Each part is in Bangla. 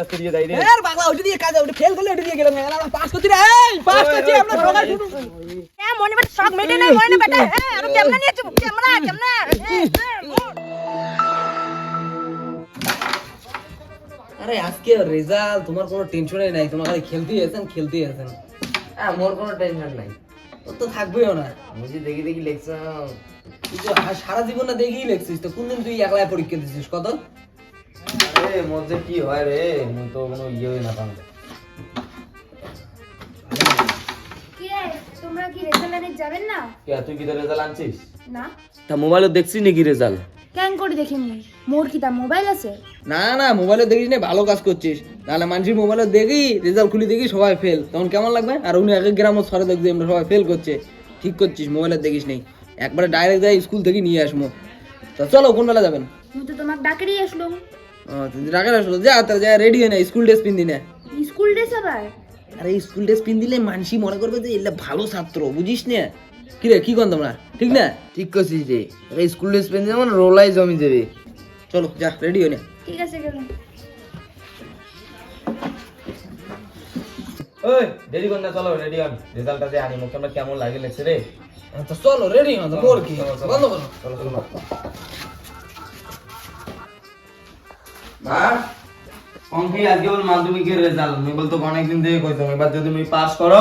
রাস্তা দিয়ে যাই রে এর বাংলা ওটা দিয়ে কাজ ওটা ফেল করলে ওটা দিয়ে গেলাম। আমরা পাস করছি রে এই পাস করছি আমরা সবাই হ্যাঁ মনে বেটা শখ মেটে না মনে বেটা। হ্যাঁ আর কেমন নিয়েছো কেমন কেমন আরে আজকে রেজাল্ট তোমার কোনো টেনশনই নাই। তোমার খালি খেলতেই আছেন খেলতেই আছেন। হ্যাঁ মোর কোনো টেনশন নাই। তোর তো থাকবেও না। যে দেখি দেখি লিখছাম তুই তো সারা জীবন না দেখেই লেখছিস তো কোনদিন তুই একলাই পরীক্ষা দিছিস কত? আরে মোর কি হয় রে? মুই তো কোনো ইয়ে হই না পাম তোমরা কি রেজাল্ট যাবেন না? কে তুই কি রেজাল্ট আনছিস? না। তা মোবাইলে দেখছিস নাকি রেজাল্ট? কেন করে দেখি মোর কি তা মোবাইল আছে? না না মোবাইলে দেখিস না ভালো কাজ করছিস। নাহলে মানুষের মোবাইলে দেখি রেজাল্ট খুলে দেখি সবাই ফেল তখন কেমন লাগবে? আর উনি এক গ্রামও সরে দেখছি আমরা সবাই ফেল করছে। ঠিক করছিস মোবাইলে দেখিস নেই। একবারে ডাইরেক্ট যাই স্কুল থেকে নিয়ে আসব। তো চলো কোন বেলা যাবেন তো তোমার ডাকেরই আসলো। রাখার আসলো যা তার যা রেডি হয়ে না স্কুল ড্রেস পিন দিনে। স্কুল ড্রেস আবার? আরে স্কুল ড্রেস পিন দিলে মানসি মনে করবে যে এলে ভালো ছাত্র বুঝিস না। কি রে কি কন তোমরা? ঠিক না? ঠিক করছিস রে। আরে স্কুল ড্রেস পেন যেমন রোলাই জমি যাবে চলো যা রেডি হয়ে না। ঠিক আছে গেলাম ওই দেরি কর না চলো রেডি হন। রেজাল্টটা যে আনি মুখে আমরা কেমন লাগে লেগছে রে। তো চলো রেডি হন মোর কি? বন্ধ করো। চলো। অঙ্কি আজকে বল মাধ্যমিকের রেজাল্ট আমি বলতো অনেকদিন থেকে কইতাম এবার যদি তুমি পাস করো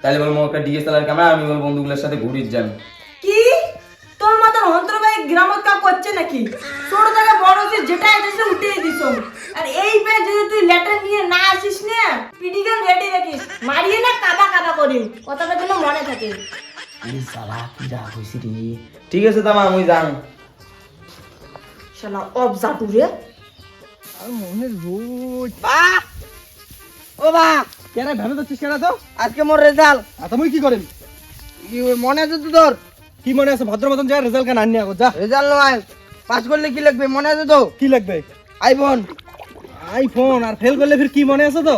তাহলে একটা ডিএসএলআর ক্যামেরা আমি বন্ধুগুলোর সাথে যান কি? তোর মতন গ্রামত কা করছে নাকি? ছোট থেকে বড় যেটা এসেছে উঠিয়ে দিছ। আর এই পে যদি তুই লেটার নিয়ে না আসিস না পিডিগান রেডি রাখিস। মারিয়ে না করিম কথাটা যেন মনে থাকে। আরে সালা কি রাগ হইছি রে। ঠিক আছে তামা আমি যান শালা জাটু রে। বাহ ও বাহ কেন ভেবে যাচ্ছিস কেন তো? আজকে মোর রেজাল্ট আর তুমি কি করেন কি মনে আছে তো তোর? কি মনে আছে? ভদ্র মতন যা রেজাল্ট কেন আনি আগো যা। রেজাল্ট নয় পাস করলে কি লাগবে? মনে আছে তো? কি লাগবে? আইফোন আইফোন আর ফেল করলে ফির কি মনে আছে তো?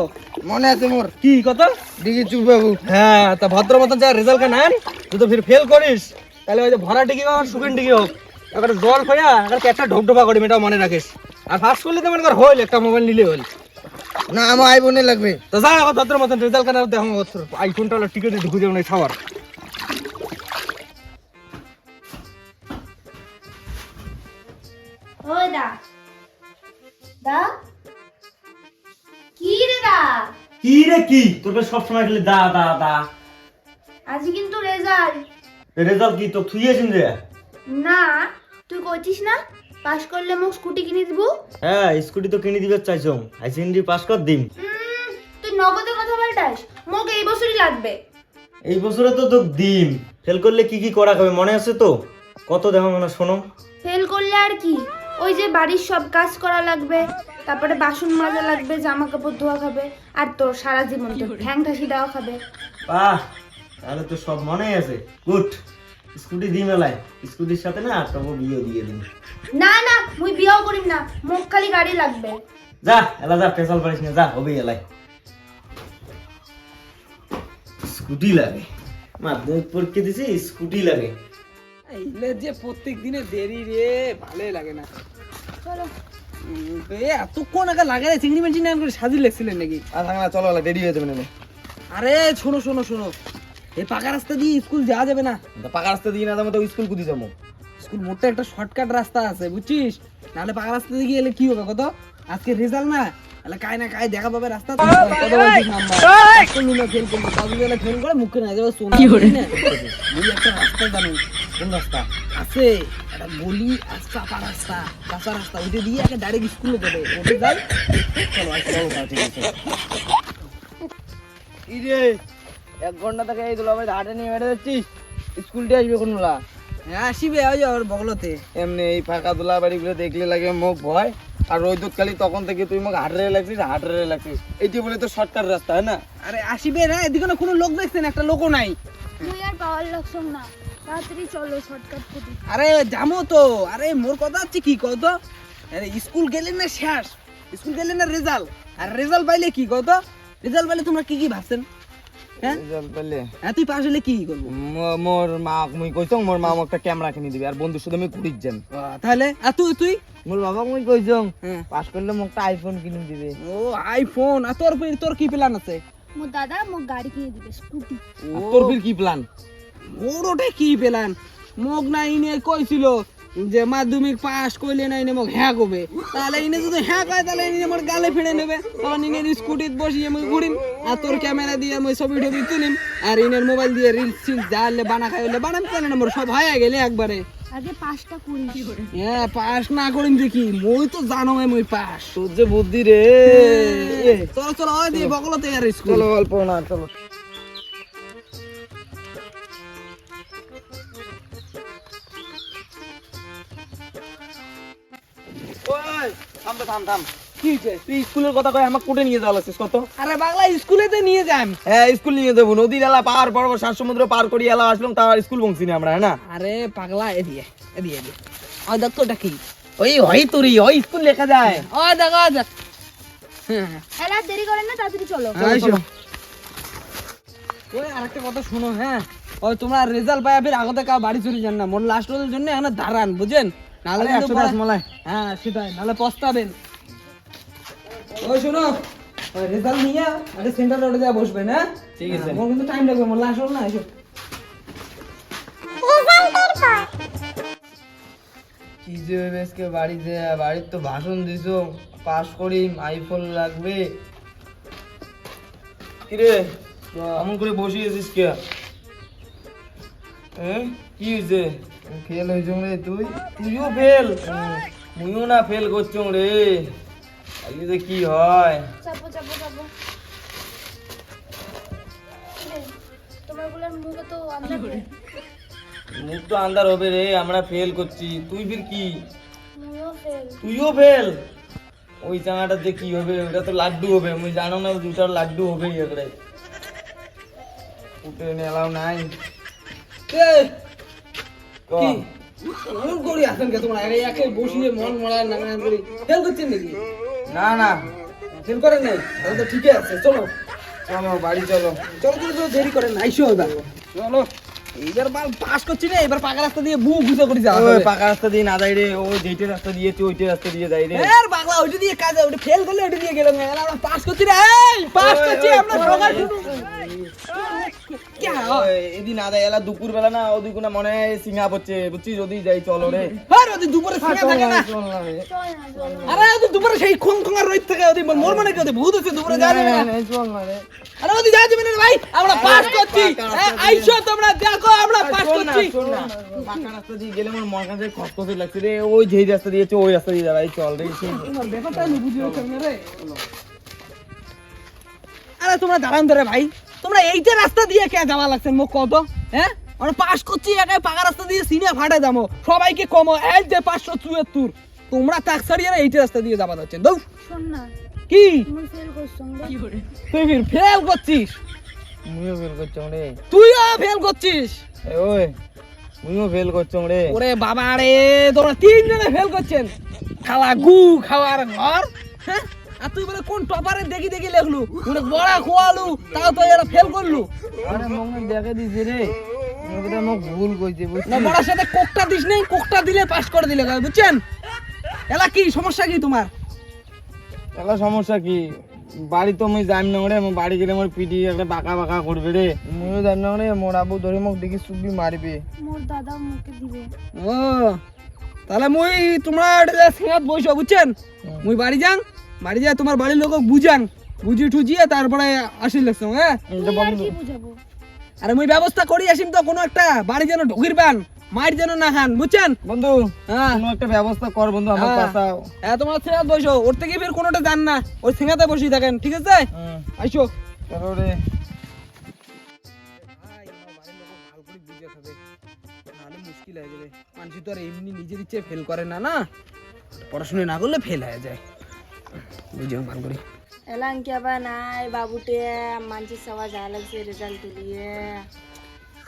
মনে আছে মোর। কি কত? দিদি চুপ বাবু হ্যাঁ তা ভদ্র মতন যা রেজাল্ট কেন আন তুই তো ফির ফেল করিস। তাহলে ওই যে ভরা টিকি হোক টিকি হোক। জল খোয়া একটা ঢোকঢোপা করি এটাও মনে রাখিস। আর ফার্স্ট করলে তো মনে কর হইল একটা মোবাইল নিলে হইল। না আমার আইফোনে লাগবে। তো যা এখন ভদ্র মতন রেজাল্ট কেন দেখো আইফোনটা হলো টিকিট ঢুকে যাব না খাবার ওই দা দা কি রে দা? কি রে কি? তোকে সব সময় খালি দা দা দা। আজ কিন্তু রেজাল্ট রেজাল্ট কি? তো থুইয়েছিস রে। না তুই কইছিস না? পাস করলে মোক স্কুটি কিনে দিব? হ্যাঁ স্কুটি তো কিনে দিবে চাইছো। হাই সেকেন্ডারি পাস কর দিম। তুই নগদে কথা বলটাস মোক এই বছরই লাগবে। এই বছরে তো তোকে দিম। ফেল করলে কি কি করা হবে মনে আছে তো? কত দেখো মানে শোনো। ফেল করলে আর কি? ওই যে বাড়ির সব কাজ করা লাগবে তারপরে বাসন মাজা লাগবে জামা কাপড় ধোয়া খাবে আর তোর সারা জীবন তোর ঠ্যাং ঠাসি দেওয়া খাবে। বাহ তাহলে তো সব মনেই আছে। গুড। স্কুটি দিই মেলায়। স্কুটির সাথে না তবু বিয়ে দিয়ে দিন না না মুই বিয়েও করিম না। মোক খালি গাড়ি লাগবে। যা এলা যা পেশাল পারিস না যা হবেই এলাই। স্কুটি লাগে। মাধ্যমিক পরীক্ষা দিছি স্কুটি লাগে। এইলে যে প্রত্যেক দিনে দেরি রে ভালোই লাগে না। চলো। উম, এ এতক্ষণ আগে লাগে রে চিংড়ি মাছ না করে সাজি লেগছিলেন নাকি? আর থাক না চলো দেরি হয়ে যাবে না আরে শোনো শোনো শোনো। এই পাকা রাস্তা দিয়ে স্কুল যাওয়া যাবে না। পাকা রাস্তা দিয়ে না যাব তো স্কুল কুদি যাব? স্কুল মোটে একটা শর্টকাট রাস্তা আছে বুঝছিস? নাহলে পাকা রাস্তা দিয়ে গেলে কি হবে কত? আজকে রেজাল্ট না? তাহলে কাই না কাই দেখা পাবে রাস্তা। ফেল করব কত ফেল করে মুখে না যাবে সোনা কি করে? একটা রাস্তা জানো কোন রাস্তা? আছে একটা গলি আর চাপা রাস্তা। কাঁচা রাস্তা ওইটা দিয়ে একটা ডাইরেক্ট স্কুলে যাবে। ওটা যাই চলো ঠিক আছে। এক ঘণ্টা থেকে এই দুলাভাই হাটে নিয়ে বেড়ে যাচ্ছিস স্কুলটি আসবে কোনগুলা হ্যাঁ আসিবে ওই ওর বগলতে। এমনি এই ফাঁকা দুলা বাড়িগুলো দেখলে লাগে মুখ ভয়। আর কালি তখন থেকে তুই মুখ হাটরে লাগছিস হাটরে লাগছিস এইটি বলে তো শর্টকাট রাস্তা হয় না? আরে আসিবে না এদিকে না কোনো লোক দেখছেন একটা লোকও নাই। তুই আর পাওয়ার না। তাড়াতাড়ি চলো শর্টকাট করি আরে যাব তো। আরে মোর কথা হচ্ছে কি কত আরে স্কুল গেলেন না শেষ। স্কুল গেলেন না রেজাল্ট আর রেজাল্ট পাইলে কি কত রেজাল্ট পাইলে তোমরা কি কি ভাবছেন? হ্যাঁ? হ্যাঁ তুই পাশ হলে কি করব? মোর মা মুই কইছো মোর মা একটা ক্যামেরা কিনে দিবে আর বন্ধুর সাথে আমি ঘুরির যান তাহলে? আর তুই তুই? মোর বাবা মুই কইছো হ্যাঁ। পাস করলে মোক একটা আইফোন কিনে দিবে। ও আইফোন আর তোর তোর কি প্ল্যান আছে? মোর দাদা মোক গাড়ি কিনে দিবে স্কুটি। তোর ফির কি প্ল্যান ওর ওটা কি প্ল্যান মোক না ইনে কইছিল যে মাধ্যমিক পাস করলে না ইনে মোক হ্যাঁ করবে। তাহলে ইনে যদি হ্যাঁ কয় তাহলে ইনে মোর গালে ফিরে নেবে। তখন ইনের স্কুটিত বসিয়ে মুই ঘুরিম আর তোর ক্যামেরা দিয়ে মুই ছবি টবি তুলিম আর ইনের মোবাইল দিয়ে রিলস সিলস যা হলে বানা খাই হলে বানাম তাহলে না মোর সব হয়ে গেলে একবারে। আগে পাঁচটা করি হ্যাঁ পাস না করিম দেখি মই তো জানো মই পাস তোর যে বুদ্ধি রে। চলো চলো ওই দিয়ে বকলতে আর স্কুল। চলো অল্প না চলো। থাম থাম। থাম কি তুই স্কুলের কথা কয় আমাকে কোটে নিয়ে যাওয়া লাগছিস কত? আরে বাংলা স্কুলেতে নিয়ে যাম হ্যাঁ স্কুল নিয়ে যাব। নদীর এলা পার বড় বড় সাত সমুদ্র পার করি এলা আসলাম তার স্কুল বংশী না আমরা না? আরে পাগলা এদিকে এদিকে এদিকে ওই দেখ কি? ওই হয় তোরই ওই স্কুল লেখা যায়। ওই দেখ ওই দেখ। এলা দেরি করেন না তাড়াতাড়ি চলো। ওই আরেকটা কথা শোনো হ্যাঁ? ওই তোমরা রেজাল্ট পাই ফির আগতে কাউ বাড়ি চলে যান না। মোর লাস্ট রোজের জন্য এখন দাঁড়ান বুঝেন? নাহলে একশো দশ। হ্যাঁ সেটাই নাহলে পস্তাবেন। ওই শোনো রেজাল্ট নিয়ে আগে সেন্টারে উঠে যা বসবেন হ্যাঁ? ঠিক আছে। হ্যাঁ, মোর কিন্তু টাইম লাগবে মোর না এসো। কি যে আজকে বাড়িতে বাড়ির তো ভাষণ দিছো পাস করি আইফোন লাগবে। কিরে এমন করে বসিয়েছিস কে? হ্যাঁ কি হয়েছে ফেল হয়েছ রে তুই? তুইও ফেল। মুইও না ফেল করছ রে। আজকে কি হয়? চাপো চাপো চাপো। তোমার মুখে তো আমরা মুখ তো আন্দার হবে রে আমরা ফেল করছি। তুই ফির কি? তুইও ফেল? ওই চাঙাটাতে কি হবে ওটা তো লাড্ডু হবে। আমি জানো না দুটার লাড্ডু হবে এবারে উঠে নেলাও নাই। ক। কি? করি আসেন কে তোমরা? আরে একে বসিয়ে মন মড়ায় না না করি। ফেল করছেন নাকি? না না। ফেল করেন নাই? তাহলে তো ঠিকই আছে চলো। চলো বাড়ি চলো। চলো চলো চলো দেরি করেন আইসো এবার। চলো। এইবার বাল পাস করছি না এবার পাকা রাস্তা দিয়ে বু গুজে করে ওই পাকা রাস্তা দিয়ে না যাই রে ওই যেইটা রাস্তা দিয়েছে ওইটা রাস্তা দিয়ে যাই রে। বাংলা ওইটা দিয়ে কাজ ওইটা ফেল করলে ওইটা দিয়ে গেলাম। আমরা পাস করছি রে এই পাস করছি আমরা কে ওই, এদিন না এলা দুপুর বেলা না ওদিক না মনে হয় সিঙ্গা পড়ছে বুঝছিস? যদি যাই চলো রে। আর ওদি দুপুরে সিঙ্গা থাকে না চল না। রে। চল না চল না। আরে ওদি দুপুরে সেই খুন খুঙ্গার রইত থাকে ওদি মোর মনে কি ভূত আছে দুপুরে যা যাবে না চল না রে। আরে ওদি যা যাবে না ভাই আমরা পাস করছি। এ, তোমরা দেখো আমরা পাস করছি। পাকা রাস্তা দিয়ে গেলে আমার মন কাছে খসখসে লাগছে রে। ওই যেই রাস্তা দিয়েছে ওই রাস্তা দিয়ে যাবে চল ব্যাপারটা রে। আরে তোমরা দাঁড়ান ধরে ভাই। তোমরা এইটা রাস্তা দিয়ে কে যাওয়া লাগছেন মুখ কত হ্যাঁ? আমরা পাস করছি একাই পাকা রাস্তা দিয়ে সিনে ফাটে যাব। সবাইকে কম এই যে পাঁচশো চুয়াত্তর। তোমরা তাক ছাড়িয়ে না এইটা রাস্তা দিয়ে যাবা যাচ্ছেন দৌ। কি? মুই ফেল করছং রে তুই ফেল করছিস? মুইও ফেল করছং রে। তুইও ফেল করছিস? ওই মুইও ফেল করছং রে। ওরে বাবা রে তোমরা তিনজনে ফেল করছেন। খাওয়া গু খাওয়ার ঘর হ্যাঁ? আর তুই বলে কোন টপারে দেখি দেখি লেখলু? ওরে বড়া খোয়ালু তাও তো এরা ফেল করলু। আরে মঙ্গল দেখে দিছে রে। ওটা মোক ভুল কইছে না বড়ার সাথে কোকটা দিস নেই কোকটা দিলে পাস করে দিলে বুঝছেন? এলা কি সমস্যা কি তোমার? তাহলে সমস্যা কি? বাড়ি তো মুই যাইম না রে বাড়ি গেলে আমার পিটি একটা বাঁকা বাঁকা করবে রে। মুইও যাইম না রে মোর আবু ধরে মোক দেখি সুবি মারবে মোর দাদা মুখে দিবে। ও তাহলে মুই তোমরা সিঙ্গাত বসো বুঝছেন? মুই বাড়ি যাং বাড়ি যা তোমার বাড়ির লোক বুঝাং বুঝি টুজিয়ে তারপরে আসিল হ্যাঁ আর কি আরে মুই ব্যবস্থা করি আসিম তো কোনো একটা বাড়ি যেন ঢুকির পান মার যেন না খান বুঝছেন? বন্ধু হ্যাঁ। কোনো একটা ব্যবস্থা কর বন্ধু আমার হ্যাঁ। হ্যাঁ তোমার সিঙ্গাত বসো ওর থেকে ফির কোনোটা যান না ওই সিঙ্গাতে বসি থাকেন ঠিক আছে? আইসো। চলো রে মুশকিল হয়ে যাবে। মানুষ তো আর এমনি নিজের ইচ্ছে ফেল করে না না? পড়াশোনা না করলে ফেল হয়ে যায়। বুঝিও মান করি এলাম কে আবার নাই বাবুটে মানছি সবাই যা লাগছে রেজাল্ট দিয়ে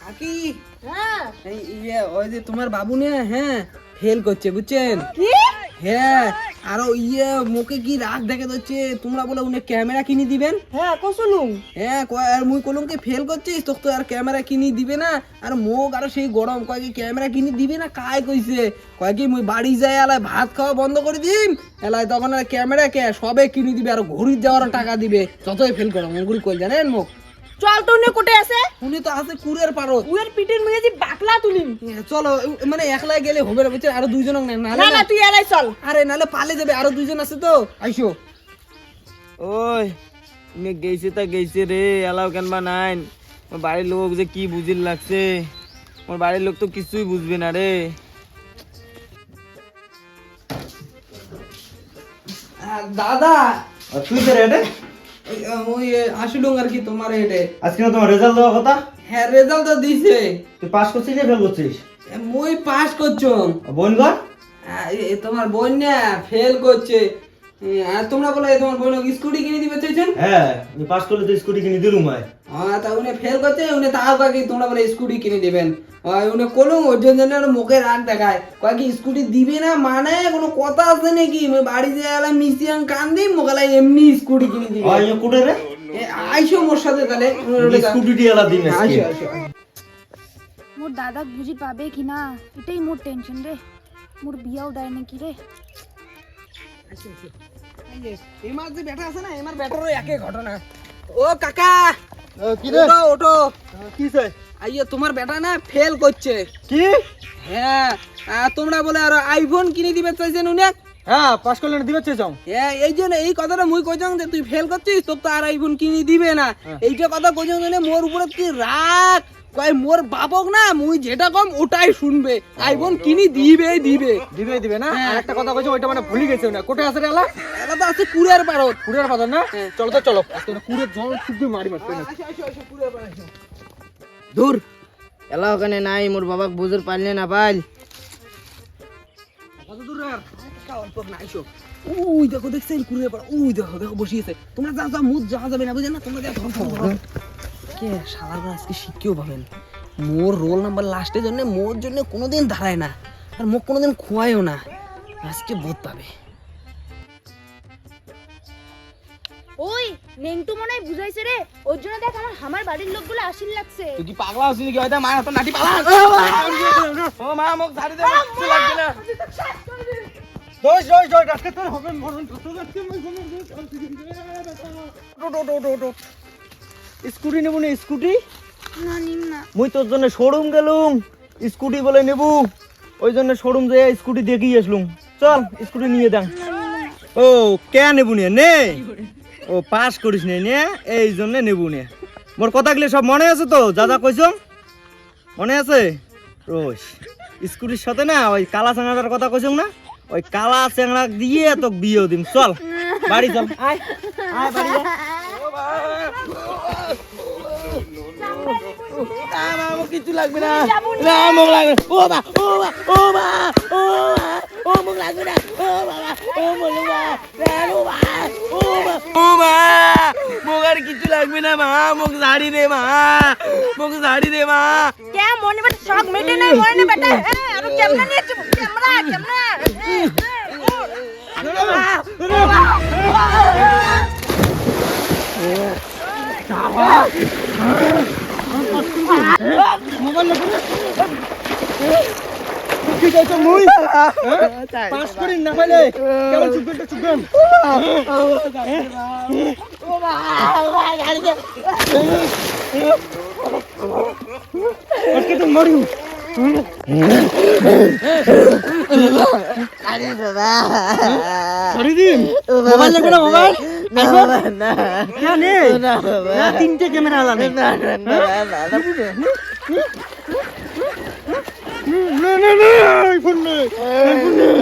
কাকি হ্যাঁ এই ইয়ে ওই যে তোমার বাবু নে হ্যাঁ ফেল করছে বুঝছেন কি হ্যাঁ আর ইয়ে মুখে কি রাগ দেখে যাচ্ছে? তোমরা বলে উনি ক্যামেরা কিনে দিবেন? হ্যাঁ কসলুম হ্যাঁ আর মুই কলমকে ফেল করছিস? তোকে তো আর ক্যামেরা কিনে দিবে না। আর মুখ আরও সেই গরম কয় কি ক্যামেরা কিনে দিবে না? কায় কইছে? কয় কি মুই বাড়ি যাই এলায় ভাত খাওয়া বন্ধ করে দিম? এলায় তখন আর ক্যামেরা কে? সবে কিনে দিবে আর ঘুরি যাওয়ার টাকা দিবে। যতই ফেল করো মুগুরি কই জানেন মুখ? চল তো উনি কোটে আছে। উনি তো আছে কুরের পারত উয়ের মুখে যে বাকলা তুলিম। চলো মানে একলাই গেলে হবে না বুঝছেন আরও দুইজন না না না তুই এলাই চল। আরে নাহলে পালে যাবে আরও দুইজন আছে তো। আইসো। ওই মে গেছে তা গেছে রে এলাও কেন বা নাই? বাড়ির লোক যে কি বুঝির লাগছে? মোর বাড়ির লোক তো কিছুই বুঝবে না রে। দাদা তুই তো রেডে? ওই, আসলুম আর কি তোমার এটা আজকে না তোমার রেজাল্ট দেওয়ার কথা? হ্যাঁ রেজাল্ট তো দিছে। তুই পাস করছিস না ফেল করছিস মুই পাস করছম আর বোন ঘর তোমার বোন না ফেল করছে আর তোমরা বলে তোমার বোন স্কুটি কিনে দিবে চাইছেন হ্যাঁ আমি পাস করলে তো স্কুটি কিনে দিলুম ভাই। হ্যাঁ তা উনি ফেল করছে উনি তাও কাকি তোমরা বলে স্কুটি কিনে দিবেন? আর উনি কোনো ওর জন্য যেন মুখে রাগ দেখায়। কয় কি স্কুটি দিবে না মানে? কোনো কথা আছে নাকি? বাড়ি যে এলাম মিশিয়াং কান দিই মোকালাই এমনি স্কুটি কিনে দিবে। আর ইয়ে কুটে রে? আইসো মোর সাথে তাহলে। স্কুটি দিয়ে এলা দিন আইসো আইসো মোর দাদা বুঝি পাবে কি না? এটাই মোর টেনশন রে। মোর বিয়াও দেয় নাকি রে? এমার যে ব্যাটা আছে না এমার ব্যাটারও একই ঘটনা। ও কাকা ওঠো ওঠো কি চাই আইয়ে তোমার বেটা না ফেল করছে। কি? হ্যাঁ তোমরা বলে আর আইফোন কিনে দিবে চাইছেন উনি? হ্যাঁ পাস করলে না দিবে চাও হ্যাঁ এই জন্য এই কথাটা মুই কইছং যে তুই ফেল করছিস তোর তো আর আইফোন কিনে দিবে না। এইটা কথা কইছং মানে মোর উপরে কি রাগ? কয় মোর বাপক না মুই যেটা কম ওটাই শুনবে। কিনি দিবে দিবে। দিবে দিবে না? হ্যাঁ। আর একটা কথা কইছো ওইটা মানে ভুলি গেছে না। কোটে আছে রে এলা এটা তো আছে কুড়ের পারত। কুড়ের পাথর না? চলো তো চলো। জল শুদ্ধ মারি মারতে না। দূর। এলা ওখানে নাই মোর বাবা বুঝুর পারলে না পাইল। কত দূর উই দেখো দেখছেন উই দেখো দেখো বসিয়েছে। তোমরা যা যা মুদ যাওয়া যাবে না বুঝেন না? তোমরা যা ধরো ধরো, ধরো কে আজকে শিখিও পাবেন মোর রোল নাম্বার লাস্টের জন্য মোর জন্য কোনোদিন দাঁড়ায় না। আর মোক কোনোদিন খোয়ায়ও না। আজকে বোধ পাবে ওই নেংটু মনে হয় বুঝাইছে রে। ওর জন্য দেখ আমার আমার বাড়ির লোকগুলো আসিল লাগছে। তুই কি পাগলা হচ্ছিস নাকি? হয়তো মায়ের হাতে নাটি পালা ও মা মোক ঝাড়ি দে কিছু লাগবে না। দোষ দোষ দোষ আজকে তোর হবে মরণ। স্কুটি নেব না স্কুটি? না নিম না। মুই তোর জন্য শোরুম গেলুম। স্কুটি বলে নেবু। ওই জন্য শোরুম যেয়ে স্কুটি দেখিয়ে আসলুম। চল স্কুটি নিয়ে দেন ও কে নেবু নিয়ে নে। ও পাস করিস নে নে। এই জন্য নেবু নে। মোর কথাগুলি সব মনে আছে তো? যা যা কইছ। মনে আছে? রোজ স্কুটির সাথে না ওই কালা চাংড়াটার কথা কইছ না? ওই কালা চাংড়া দিয়ে তোকে বিয়ে দিম। চল বাড়ি চল। আয় আয় বাড়ি যা। কিছু লাগবে না না মোক লাগবে ও বা ও বা ও বা ও বা ও মোক লাগবে না ও বাবা ও বলো বা ও বা ও বা ও মা মোক আর কিছু লাগবে না মা মোক ঝাড়ি দে মা মোক ঝাড়ি দে মা কে মনে বেটা শখ মেটে নাই মনে না বেটা হ্যাঁ আর ক্যামেরা নিয়ে চুপ ক্যামেরা ক্যামেরা পাস করি না পাইলে কেমন চুপবেন চুপবেন আজকে তো মরি সরি দিন মোবাইল লাগবে না মোবাইল না না না তিনটে ক্যামেরা আলাদা না না না না আইফোন নেই আইফোন নেই